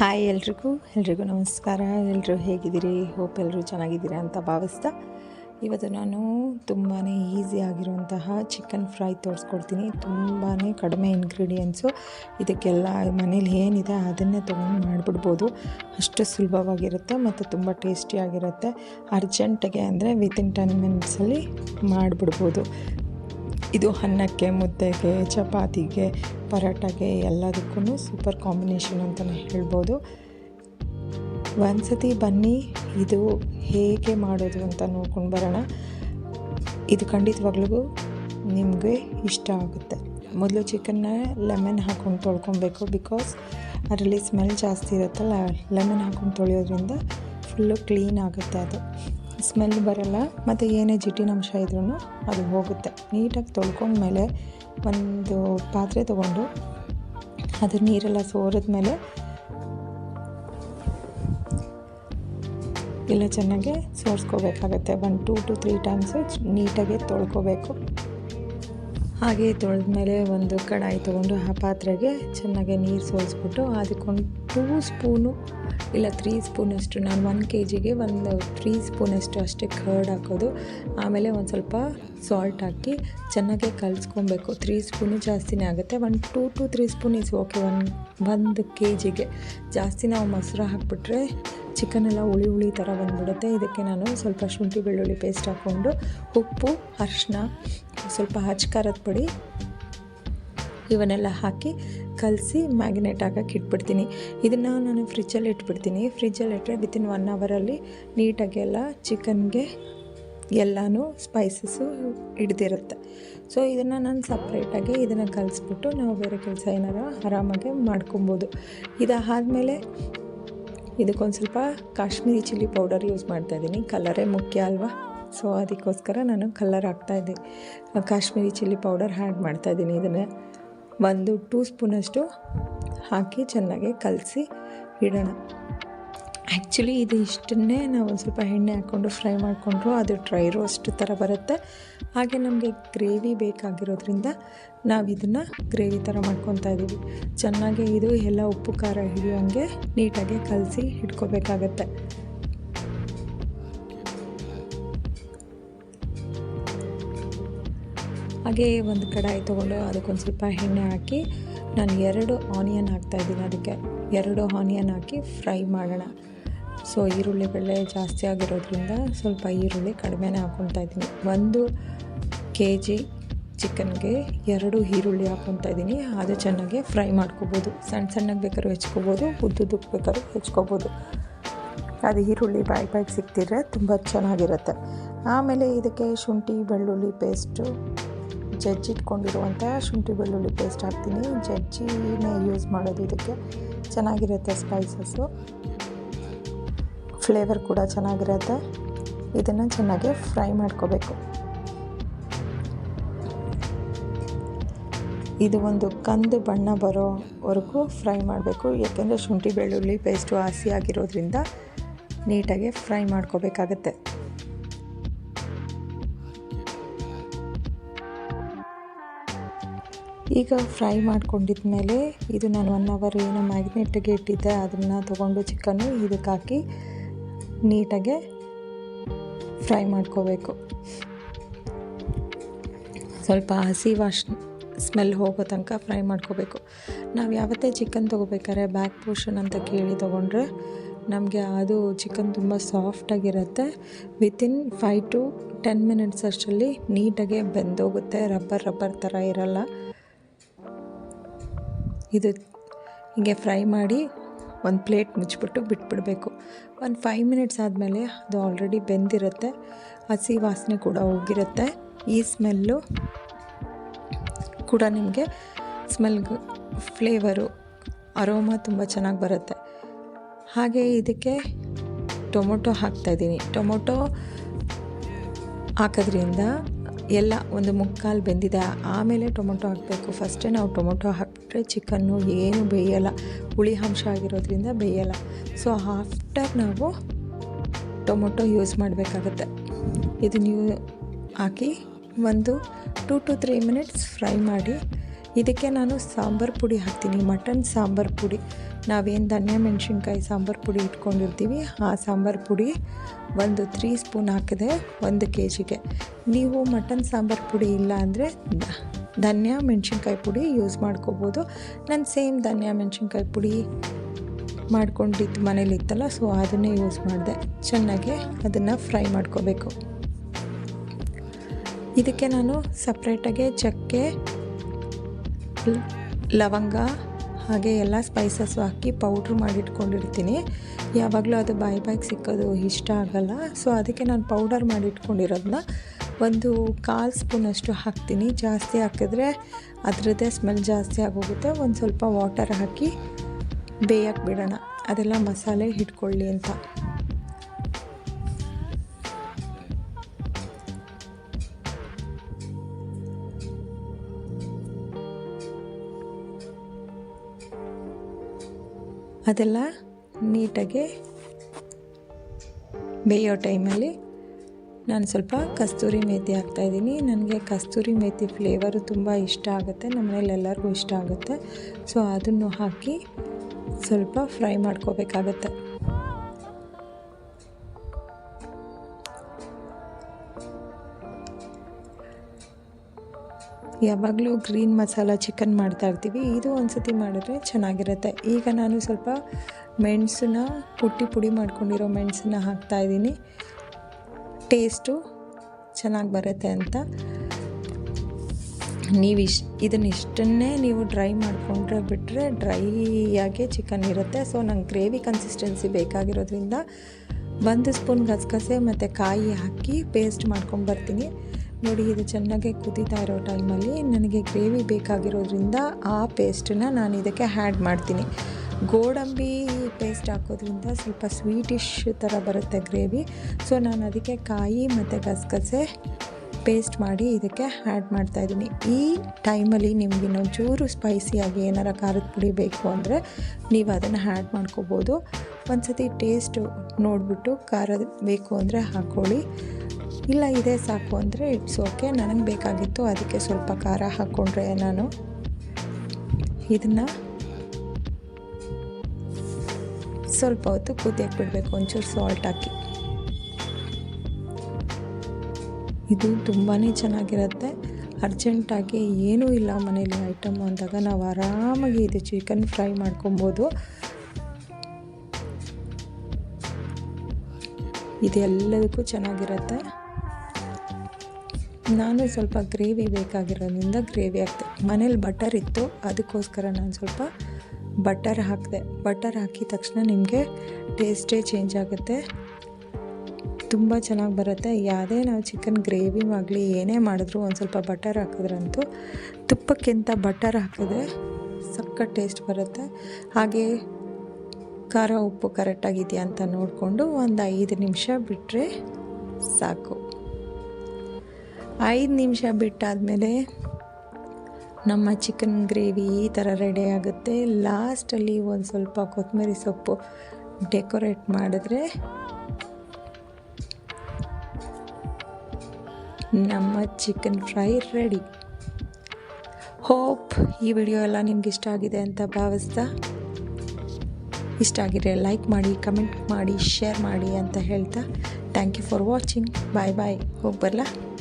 Hi ಎಲ್ರಿಗೂ. ಎಲ್ರಿಗೂ ನಮಸ್ಕಾರ. ಎಲ್ಲರೂ ಹೇಗಿದ್ದೀರಿ? ಹೋಪ್ ಎಲ್ಲರೂ ಚೆನ್ನಾಗಿದ್ದೀರಾ ಅಂತ ಭಾವಿಸ್ತಾ. ಇವತ್ತು ನಾನು ತುಂಬಾ ಈಸಿ ಆಗಿರುವಂತಹ ಚಿಕನ್ ಫ್ರೈ ತೋರಿಸ್ಕೊಡ್ತೀನಿ. ತುಂಬಾ ಕಡಿಮೆ ಇಂಗ್ರೀಡಿಯೆಂಟ್ಸು ಇದಕ್ಕೆಲ್ಲ ಮನೇಲಿ ಏನಿದೆ ಅದನ್ನೇ ತೊಗೊಂಡು ಮಾಡಿಬಿಡ್ಬೋದು. ಅಷ್ಟು ಸುಲಭವಾಗಿರುತ್ತೆ ಮತ್ತು ತುಂಬ ಟೇಸ್ಟಿಯಾಗಿರುತ್ತೆ ಅರ್ಜೆಂಟಿಗೆ ಅಂದರೆ ವಿತಿನ್ ಟೆನ್ ಮಿನಿಟ್ಸಲ್ಲಿ ಮಾಡಿಬಿಡ್ಬೋದು. ಇದು ಅನ್ನಕ್ಕೆ, ಮುದ್ದೆಗೆ, ಚಪಾತಿಗೆ, ಪರೋಟಗೆ ಎಲ್ಲದಕ್ಕೂ ಸೂಪರ್ ಕಾಂಬಿನೇಷನ್ ಅಂತಲೇ ಹೇಳ್ಬೋದು. ಒಂದ್ಸತಿ ಬನ್ನಿ, ಇದು ಹೇಗೆ ಮಾಡೋದು ಅಂತ ನೋಡ್ಕೊಂಡು ಬರೋಣ. ಇದು ಖಂಡಿತವಾಗ್ಲೂ ನಿಮಗೆ ಇಷ್ಟ ಆಗುತ್ತೆ. ಮೊದಲು ಚಿಕನ್ನ ಲೆಮನ್ ಹಾಕ್ಕೊಂಡು ತೊಳ್ಕೊಬೇಕು ಬಿಕಾಸ್ ಅದರಲ್ಲಿ ಸ್ಮೆಲ್ ಜಾಸ್ತಿ ಇರುತ್ತಲ್ಲ ಲೆಮನ್ ಹಾಕ್ಕೊಂಡು ತೊಳೆಯೋದ್ರಿಂದ ಫುಲ್ಲು ಕ್ಲೀನ್ ಆಗುತ್ತೆ ಅದು. ಸ್ಮೆಲ್ ಬರಲ್ಲ, ಮತ್ತು ಏನೇ ಜಿಟ್ಟಿನಂಶ ಇದ್ರೂ ಅದು ಹೋಗುತ್ತೆ. ನೀಟಾಗಿ ತೊಳ್ಕೊಂಡ್ಮೇಲೆ ಒಂದು ಪಾತ್ರೆ ತೊಗೊಂಡು ಅದು ನೀರೆಲ್ಲ ಸೋರಿದ್ಮೇಲೆ ಎಲ್ಲ ಚೆನ್ನಾಗಿ ಸೋರಿಸ್ಕೋಬೇಕಾಗತ್ತೆ. One two to three times ನೀಟಾಗಿ ತೊಳ್ಕೊಬೇಕು. ಹಾಗೆ ತೊಳೆದ್ಮೇಲೆ ಒಂದು ಕಡಾಯಿ ತೊಗೊಂಡು ಆ ಪಾತ್ರೆಗೆ ಚೆನ್ನಾಗಿ ನೀರು ಸೋರಿಸ್ಬಿಟ್ಟು, ಅದಕ್ಕೊಂದು ಟೂ ಸ್ಪೂನು ಇಲ್ಲ ತ್ರೀ ಸ್ಪೂನಷ್ಟು ನಾನು ಒನ್ ಕೆ ಜಿಗೆ ಒಂದು ತ್ರೀ ಸ್ಪೂನಷ್ಟು ಅಷ್ಟೇ ಕರ್ಡ್ ಹಾಕೋದು. ಆಮೇಲೆ ಒಂದು ಸ್ವಲ್ಪ ಸಾಲ್ಟ್ ಹಾಕಿ ಚೆನ್ನಾಗಿ ಕಲಿಸ್ಕೊಬೇಕು. ತ್ರೀ ಸ್ಪೂನು ಜಾಸ್ತಿನೇ ಆಗುತ್ತೆ. ಒಂದು two to three spoon is okay one ಒಂದು ಕೆ ಜಿಗೆ ಜಾಸ್ತಿ ನಾವು ಮೊಸರು ಹಾಕ್ಬಿಟ್ರೆ ಚಿಕನೆಲ್ಲ ಹುಳಿ ಹುಳಿ ಥರ ಬಂದ್ಬಿಡುತ್ತೆ. ಇದಕ್ಕೆ ನಾನು ಸ್ವಲ್ಪ ಶುಂಠಿ ಬೆಳ್ಳುಳ್ಳಿ ಪೇಸ್ಟ್ ಹಾಕ್ಕೊಂಡು, ಉಪ್ಪು ಅರಿಶಿನ ಸ್ವಲ್ಪ ಹಚ್ಕಾರದ ಪುಡಿ ಇವನ್ನೆಲ್ಲ ಹಾಕಿ ಕಲಸಿ ಮ್ಯಾಗಿನೇಟ್ ಆಗೋಕ್ಕೆ ಇಟ್ಬಿಡ್ತೀನಿ. ಇದನ್ನು ನಾನು ಫ್ರಿಜ್ಜಲ್ಲಿ ಇಟ್ಬಿಡ್ತೀನಿ. ಫ್ರಿಜ್ಜಲ್ಲಿ ಇಟ್ಟರೆ ವಿತಿನ್ ಒನ್ ಅವರಲ್ಲಿ ನೀಟಾಗಿ ಎಲ್ಲ ಚಿಕನ್ಗೆ ಎಲ್ಲನೂ ಸ್ಪೈಸಸ್ಸು ಹಿಡ್ದಿರುತ್ತೆ. ಸೊ ಇದನ್ನು ನಾನು ಸಪ್ರೇಟಾಗಿ ಇದನ್ನು ಕಲಿಸ್ಬಿಟ್ಟು ನಾವು ಬೇರೆ ಕೆಲಸ ಏನಾರು ಆರಾಮಾಗಿ ಮಾಡ್ಕೊಬೋದು. ಇದಾದಮೇಲೆ ಇದಕ್ಕೊಂದು ಸ್ವಲ್ಪ ಕಾಶ್ಮೀರಿ ಚಿಲ್ಲಿ ಪೌಡರ್ ಯೂಸ್ ಮಾಡ್ತಾಯಿದ್ದೀನಿ ಕಲರೇ ಮುಖ್ಯ ಅಲ್ವಾ? ಸೊ ಅದಕ್ಕೋಸ್ಕರ ನಾನು ಕಲರ್ ಹಾಕ್ತಾಯಿದ್ದೀನಿ ಕಾಶ್ಮೀರಿ ಚಿಲ್ಲಿ ಪೌಡರ್ ಆ್ಯಡ್ ಮಾಡ್ತಾಯಿದ್ದೀನಿ ಇದನ್ನು. ಒಂದು ಟೂ ಸ್ಪೂನಷ್ಟು ಹಾಕಿ ಚೆನ್ನಾಗಿ ಕಲಸಿ ಇಡೋಣ. ಆ್ಯಕ್ಚುಲಿ ಇದು ಇಷ್ಟನ್ನೇ ನಾವು ಒಂದು ಸ್ವಲ್ಪ ಎಣ್ಣೆ ಹಾಕ್ಕೊಂಡು ಫ್ರೈ ಮಾಡಿಕೊಂಡ್ರು ಅದು ಡ್ರೈ ರೋಸ್ಟ್ ಥರ ಬರುತ್ತೆ. ಹಾಗೆ ನಮಗೆ ಗ್ರೇವಿ ಬೇಕಾಗಿರೋದ್ರಿಂದ ನಾವು ಇದನ್ನು ಗ್ರೇವಿ ಥರ ಮಾಡ್ಕೊತಾ ಇದ್ದೀವಿ ಚೆನ್ನಾಗಿ ಇದು ಎಲ್ಲ ಉಪ್ಪು ಖಾರ ಹಿಡಿಯೋಂಗೆ ನೀಟಾಗಿ ಕಲಸಿ ಇಟ್ಕೋಬೇಕಾಗತ್ತೆ. ಹಾಗೆ ಒಂದು ಕಡಾಯಿ ತೊಗೊಂಡು ಅದಕ್ಕೊಂದು ಸ್ವಲ್ಪ ಎಣ್ಣೆ ಹಾಕಿ ನಾನು ಎರಡು ಆನಿಯನ್ ಹಾಕ್ತಾಯಿದ್ದೀನಿ ಅದಕ್ಕೆ ಎರಡು ಆನಿಯನ್ ಹಾಕಿ ಫ್ರೈ ಮಾಡೋಣ. ಸೊ ಈರುಳ್ಳಿ ಬೆಳೆ ಜಾಸ್ತಿ ಆಗಿರೋದ್ರಿಂದ ಸ್ವಲ್ಪ ಈರುಳ್ಳಿ ಕಡಿಮೆನೇ ಹಾಕ್ಕೊತಾ ಇದ್ದೀನಿ. ಒಂದು ಕೆ ಜಿ ಚಿಕನ್ಗೆ ಎರಡು ಈರುಳ್ಳಿ ಹಾಕ್ಕೊತಾ ಇದ್ದೀನಿ. ಅದು ಚೆನ್ನಾಗಿ ಫ್ರೈ ಮಾಡ್ಕೋಬೋದು. ಸಣ್ಣ ಸಣ್ಣಗೆ ಬೇಕಾದ್ರೂ ಹೆಚ್ಕೋಬೋದು ಉದ್ದುದಕ್ಕೆ ಬೇಕಾದ್ರೂ ಹೆಚ್ಕೋಬೋದು. ಅದು ಈರುಳ್ಳಿ ಬಾಯಿ ಬಾಯಿಗೆ ಸಿಕ್ತಿದ್ರೆ ತುಂಬ ಚೆನ್ನಾಗಿರುತ್ತೆ. ಆಮೇಲೆ ಇದಕ್ಕೆ ಶುಂಠಿ, ಬೆಳ್ಳುಳ್ಳಿ ಪೇಸ್ಟು ಜಜ್ಜಿಟ್ಕೊಂಡಿರುವಂಥ ಶುಂಠಿ ಬೆಳ್ಳುಳ್ಳಿ ಪೇಸ್ಟ್ ಹಾಕ್ತೀನಿ. ಜಜ್ಜಿನೇ ಯೂಸ್ ಮಾಡೋದು ಇದಕ್ಕೆ. ಚೆನ್ನಾಗಿರುತ್ತೆ ಸ್ಪೈಸಸ್ಸು ಫ್ಲೇವರ್ ಕೂಡ ಚೆನ್ನಾಗಿರುತ್ತೆ. ಇದನ್ನು ಚೆನ್ನಾಗಿ ಫ್ರೈ ಮಾಡ್ಕೋಬೇಕು. ಇದು ಒಂದು ಕಂದು ಬಣ್ಣ ಬರೋವರೆಗೂ ಫ್ರೈ ಮಾಡಬೇಕು. ಯಾಕೆಂದರೆ ಶುಂಠಿ ಬೆಳ್ಳುಳ್ಳಿ ಪೇಸ್ಟು ಹಸಿಯಾಗಿರೋದ್ರಿಂದ ನೀಟಾಗಿ ಫ್ರೈ ಮಾಡ್ಕೋಬೇಕಾಗತ್ತೆ. ಈಗ ಫ್ರೈ ಮಾಡ್ಕೊಂಡಿದ್ಮೇಲೆ ಇದು ನಾನು ಒನ್ ಅವರ್ ಏನು ಮ್ಯಾಗ್ನೆಟ್ಗೆ ಇಟ್ಟಿದ್ದೆ, ಅದನ್ನು ತೊಗೊಂಡು ಚಿಕನ್ನು ಇದಕ್ಕೆ ಹಾಕಿ ನೀಟಾಗೆ ಫ್ರೈ ಮಾಡ್ಕೋಬೇಕು. ಸ್ವಲ್ಪ ಹಸಿ ವಾಶ್ ಸ್ಮೆಲ್ ಹೋಗೋ ತನಕ ಫ್ರೈ ಮಾಡ್ಕೋಬೇಕು. ನಾವು ಯಾವತ್ತೇ ಚಿಕನ್ ತೊಗೋಬೇಕಾದ್ರೆ ಬ್ಯಾಕ್ ಪೋರ್ಷನ್ ಅಂತ ಕೇಳಿ ತೊಗೊಂಡ್ರೆ ನಮಗೆ ಅದು ಚಿಕನ್ ತುಂಬ ಸಾಫ್ಟಾಗಿರುತ್ತೆ within five to ten minutes ಅಷ್ಟರಲ್ಲಿ ನೀಟಾಗೆ ಬೆಂದೋಗುತ್ತೆ, ರಬ್ಬರ್ ರಬ್ಬರ್ ಥರ ಇರಲ್ಲ. ಇದು ಹೀಗೆ ಫ್ರೈ ಮಾಡಿ ಒಂದು ಪ್ಲೇಟ್ ಮುಚ್ಚಿಬಿಟ್ಟು ಬಿಟ್ಬಿಡಬೇಕು. ಒಂದು ಫೈವ್ ಮಿನಿಟ್ಸ್ ಆದಮೇಲೆ ಅದು ಆಲ್ರೆಡಿ ಬೆಂದಿರುತ್ತೆ. ಹಸಿ ವಾಸನೆ ಕೂಡ ಹೋಗಿರುತ್ತೆ. ಈ ಸ್ಮೆಲ್ಲು ಕೂಡ ನಿಮಗೆ ಸ್ಮೆಲ್ ಫ್ಲೇವರು ಅರೋಮಾ ತುಂಬ ಚೆನ್ನಾಗಿ ಬರುತ್ತೆ. ಹಾಗೆ ಇದಕ್ಕೆ ಟೊಮೊಟೊ ಹಾಕ್ತಾಯಿದ್ದೀನಿ ಟೊಮೊಟೊ ಹಾಕೋದ್ರಿಂದ ಎಲ್ಲ ಒಂದು ಮುಕ್ಕಾಲು ಬೆಂದಿದೆ. ಆಮೇಲೆ ಟೊಮೊಟೊ ಹಾಕಬೇಕು. ಫಸ್ಟೇ ನಾವು ಟೊಮೊಟೊ ಹಾಕಿಬಿಟ್ರೆ ಚಿಕನ್ನು ಏನು ಬೇಯಲ್ಲ. ಹುಳಿ ಅಂಶ ಆಗಿರೋದ್ರಿಂದ ಬೇಯಲ್ಲ. ಸೊ ಆಫ್ಟರ್ ನಾವು ಟೊಮೊಟೊ ಯೂಸ್ ಮಾಡಬೇಕಾಗತ್ತೆ. ಇದು ನೀವು ಹಾಕಿ ಒಂದು two to three minutes fry ಮಾಡಿ. ಇದಕ್ಕೆ ನಾನು ಸಾಂಬಾರು ಪುಡಿ ಹಾಕ್ತೀನಿ. ಮಟನ್ ಸಾಂಬಾರು ಪುಡಿ. ನಾವೇನು ಧನಿಯಾ ಮೆಣಸಿನ್ಕಾಯಿ ಸಾಂಬಾರು ಪುಡಿ ಇಟ್ಕೊಂಡಿರ್ತೀವಿ. ಆ ಸಾಂಬಾರು ಪುಡಿ ಒಂದು ತ್ರೀ ಸ್ಪೂನ್ ಹಾಕಿದೆ, ಒಂದು ಕೆ ಜಿಗೆ ನೀವು ಮಟನ್ ಸಾಂಬಾರು ಪುಡಿ ಇಲ್ಲ ಅಂದರೆ ಧನಿಯಾ ಮೆಣಸಿನ್ಕಾಯಿ ಪುಡಿ ಯೂಸ್ ಮಾಡ್ಕೋಬೋದು. ನಾನು ಸೇಮ್ ಧನಿಯಾ ಮೆಣಸಿನ್ಕಾಯಿ ಪುಡಿ ಮಾಡ್ಕೊಂಡಿದ್ದು ಮನೇಲಿತ್ತಲ್ಲ ಸೊ ಅದನ್ನೇ ಯೂಸ್ ಮಾಡಿದೆ. ಚೆನ್ನಾಗಿ ಅದನ್ನು ಫ್ರೈ ಮಾಡ್ಕೋಬೇಕು. ಇದಕ್ಕೆ ನಾನು ಸಪ್ರೇಟಾಗೆ ಚಕ್ಕೆ, ಲವಂಗ ಹಾಗೆ ಎಲ್ಲ ಸ್ಪೈಸಸ್ಸು ಹಾಕಿ ಪೌಡ್ರ್ ಮಾಡಿಟ್ಕೊಂಡಿರ್ತೀನಿ. ಯಾವಾಗಲೂ ಅದು ಬಾಯಿ ಬಾಯಿಗೆ ಸಿಕ್ಕೋದು ಇಷ್ಟ ಆಗಲ್ಲ. ಸೊ ಅದಕ್ಕೆ ನಾನು ಪೌಡರ್ ಮಾಡಿಟ್ಕೊಂಡಿರೋದನ್ನ ಒಂದು ಕಾಲು ಸ್ಪೂನಷ್ಟು ಹಾಕ್ತೀನಿ. ಜಾಸ್ತಿ ಹಾಕಿದ್ರೆ ಅದರದ್ದೇ ಸ್ಮೆಲ್ ಜಾಸ್ತಿ ಆಗೋಗುತ್ತೆ. ಒಂದು ಸ್ವಲ್ಪ ವಾಟರ್ ಹಾಕಿ ಬೇಯಕ್ಕೆ ಬಿಡೋಣ. ಅದೆಲ್ಲ ಮಸಾಲೆ ಹಿಡ್ಕೊಳ್ಳಿ ಅಂತ. ಅದೆಲ್ಲ ನೀಟಾಗಿ ಬೇಯೋ ಟೈಮಲ್ಲಿ ನಾನು ಸ್ವಲ್ಪ ಕಸ್ತೂರಿ ಮೇಥಿ ಹಾಕ್ತಾಯಿದ್ದೀನಿ ನನಗೆ ಕಸ್ತೂರಿ ಮೇತಿ ಫ್ಲೇವರು ತುಂಬ ಇಷ್ಟ ಆಗುತ್ತೆ. ನಮ್ಮನೇಲಿ ಎಲ್ಲರಿಗೂ ಇಷ್ಟ ಆಗುತ್ತೆ. ಸೊ ಅದನ್ನು ಹಾಕಿ ಸ್ವಲ್ಪ ಫ್ರೈ ಮಾಡ್ಕೋಬೇಕಾಗತ್ತೆ. ಯಾವಾಗಲೂ ಗ್ರೀನ್ ಮಸಾಲ ಚಿಕನ್ ಮಾಡ್ತಾ ಇರ್ತೀವಿ. ಇದು ಒಂದು ಸತಿ ಮಾಡಿದ್ರೆ ಚೆನ್ನಾಗಿರುತ್ತೆ. ಈಗ ನಾನು ಸ್ವಲ್ಪ ಮೆಣಸನ್ನ ಪುಟ್ಟಿ ಪುಡಿ ಮಾಡ್ಕೊಂಡಿರೋ ಮೆಣಸನ್ನ ಹಾಕ್ತಾಯಿದ್ದೀನಿ ಟೇಸ್ಟು ಚೆನ್ನಾಗಿ ಬರುತ್ತೆ ಅಂತ. ನೀವು ಇಷ್ ಇದನ್ನ ಇಷ್ಟನ್ನೇ ನೀವು ಡ್ರೈ ಮಾಡಿಕೊಂಡ್ರೆ ಬಿಟ್ಟರೆ ಡ್ರೈಯಾಗೆ ಚಿಕನ್ ಇರುತ್ತೆ. ಸೊ, ನಂಗೆ ಗ್ರೇವಿ ಕನ್ಸಿಸ್ಟೆನ್ಸಿ ಬೇಕಾಗಿರೋದ್ರಿಂದ, ಒಂದು ಸ್ಪೂನ್ ಗಸಗಸೆ ಮತ್ತು ಕಾಯಿ ಹಾಕಿ ಪೇಸ್ಟ್ ಮಾಡ್ಕೊಂಡು ಬರ್ತೀನಿ. ನೋಡಿ, ಇದು ಚೆನ್ನಾಗಿ ಕುದೀತಾ ಇರೋ ಟೈಮಲ್ಲಿ ನನಗೆ ಗ್ರೇವಿ ಬೇಕಾಗಿರೋದ್ರಿಂದ ಆ ಪೇಸ್ಟನ್ನ ನಾನು ಇದಕ್ಕೆ ಹ್ಯಾಡ್ ಮಾಡ್ತೀನಿ. ಗೋಡಂಬಿ ಪೇಸ್ಟ್ ಹಾಕೋದ್ರಿಂದ ಸ್ವಲ್ಪ ಸ್ವೀಟಿಶ್ ಥರ ಬರುತ್ತೆ ಗ್ರೇವಿ. ಸೊ, ನಾನು ಅದಕ್ಕೆ ಕಾಯಿ ಮತ್ತು ಗಸಗಸೆ ಪೇಸ್ಟ್ ಮಾಡಿ ಇದಕ್ಕೆ ಆ್ಯಡ್ ಮಾಡ್ತಾಯಿದ್ದೀನಿ ಈ ಟೈಮಲ್ಲಿ ನಿಮ್ಗೆ ಇನ್ನೊಂಚೂರು ಸ್ಪೈಸಿಯಾಗಿ ಏನಾರ ಖಾರದ ಪುಡಿ ಬೇಕು ಅಂದರೆ ನೀವು ಅದನ್ನು ಆ್ಯಡ್ ಮಾಡ್ಕೋಬೋದು. ಒಂದು ಸತಿ ಟೇಸ್ಟು ನೋಡಿಬಿಟ್ಟು ಖಾರ ಬೇಕು ಅಂದರೆ ಹಾಕ್ಕೊಳ್ಳಿ. ಇಲ್ಲ, ಇದೇ ಸಾಕು ಅಂದರೆ ಇಟ್ಸ್ ಓಕೆ ನನಗೆ ಬೇಕಾಗಿತ್ತು, ಅದಕ್ಕೆ ಸ್ವಲ್ಪ ಖಾರ ಹಾಕ್ಕೊಂಡ್ರೆ ನಾನು ಇದನ್ನು ಸ್ವಲ್ಪ ಹೊತ್ತು ಕುದಿಯಕ್ಕೆ ಬಿಡಬೇಕು ಒಂಚೂರು ಸಾಲ್ಟ್ ಹಾಕಿ. ಇದು ತುಂಬಾ ಚೆನ್ನಾಗಿರುತ್ತೆ. ಅರ್ಜೆಂಟಾಗಿ ಏನೂ ಇಲ್ಲ ಮನೇಲಿ ಐಟಮ್ ಅಂದಾಗ ನಾವು ಆರಾಮಾಗಿ ಇದು ಚಿಕನ್ ಫ್ರೈ ಮಾಡ್ಕೊಬೋದು. ಇದೆಲ್ಲದಕ್ಕೂ ಚೆನ್ನಾಗಿರುತ್ತೆ. ನಾನು ಸ್ವಲ್ಪ ಗ್ರೇವಿ ಬೇಕಾಗಿರೋದ್ರಿಂದ ಗ್ರೇವಿ ಹಾಕ್ತೆ. ಮನೇಲಿ ಬಟರ್ ಇತ್ತು, ಅದಕ್ಕೋಸ್ಕರ ನಾನು ಸ್ವಲ್ಪ ಬಟರ್ ಹಾಕಿದೆ ಬಟರ್ ಹಾಕಿದ ತಕ್ಷಣ ನಿಮಗೆ ಟೇಸ್ಟೇ ಚೇಂಜ್ ಆಗುತ್ತೆ. ತುಂಬ ಚೆನ್ನಾಗಿ ಬರುತ್ತೆ. ಯಾವುದೇ ನಾವು ಚಿಕನ್ ಗ್ರೇವಿ ಆಗಲಿ, ಏನೇ ಮಾಡಿದ್ರು ಒಂದು ಸ್ವಲ್ಪ ಬಟರ್ ಹಾಕಿದ್ರಂತೂ ತುಪ್ಪಕ್ಕಿಂತ ಬಟರ್ ಹಾಕಿದ್ರೆ ಸಕ್ಕ ಟೇಸ್ಟ್ ಬರುತ್ತೆ. ಹಾಗೆ ಖಾರ ಉಪ್ಪು ಕರೆಕ್ಟಾಗಿದೆಯಾ ಅಂತ ನೋಡಿಕೊಂಡು ಒಂದು ಐದು ನಿಮಿಷ ಬಿಟ್ಟರೆ ಸಾಕು. ಐದು ನಿಮಿಷ ಬಿಟ್ಟಾದಮೇಲೆ ನಮ್ಮ ಚಿಕನ್ ಗ್ರೇವಿ ಈ ಥರ ರೆಡಿ ಆಗುತ್ತೆ. ಲಾಸ್ಟಲ್ಲಿ ಒಂದು ಸ್ವಲ್ಪ ಕೊತ್ತಂಬರಿ ಸೊಪ್ಪು ಡೆಕೋರೇಟ್ ಮಾಡಿದ್ರೆ ನಮ್ಮ ಚಿಕನ್ ಫ್ರೈ ರೆಡಿ. ಹೋಪ್ ಈ ವಿಡಿಯೋ ಎಲ್ಲ ನಿಮ್ಗೆ ಇಷ್ಟ ಆಗಿದೆ ಅಂತ ಭಾವಿಸ್ತಾ. ಇಷ್ಟ ಆಗಿದೆ ಲೈಕ್ ಮಾಡಿ, ಕಮೆಂಟ್ ಮಾಡಿ, ಶೇರ್ ಮಾಡಿ ಅಂತ ಹೇಳ್ತಾ. Thank you for watching bye bye ಹೋಗಿ ಬರಲಾ?